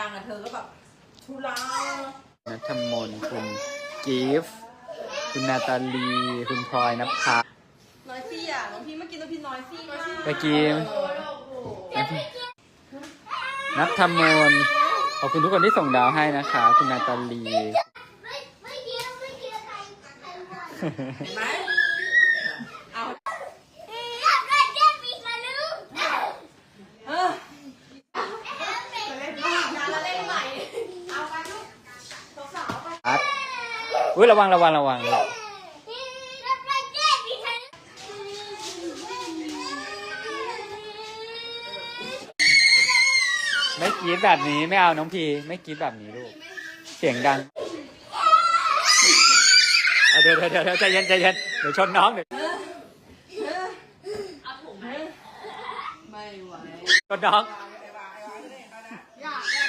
ดังอะเธอก็แบบทุลานัทมนต์คุณกิฟต์คุณนาตาลี คุณพลอยนภาน้อยซี่อะน้องพี่เมื่อกี้น้องพี่น้อยซี่มากเมื่อกี้นัทมนต์ขอบคุณทุกคนที่ส่งดาวให้นะคะ คุณนาตาลีไม่ไม่เกี่ยวไม่เกี่ยวใครใครวะเห็นไหมเอา เอ๊ะอะไรแก้ปีกมาลูก เออ เล่นบ้าแล้วเล่นใหม่เอาไปลูกสาวๆไป อัด อุ้ยระวังระวังระวังอะไรแก้ปีกมาลูกไม่กรีดแบบนี้ไม่เอาน้องพีไม่กรีดแบบนี้ลูก เสียงดังเอาเดี๋ยวเดี๋ยวเดี๋ยวใจเย็นใจเย็นเดี๋ยวชนน้องเดี๋ยวไม่ไหวชนน้องไ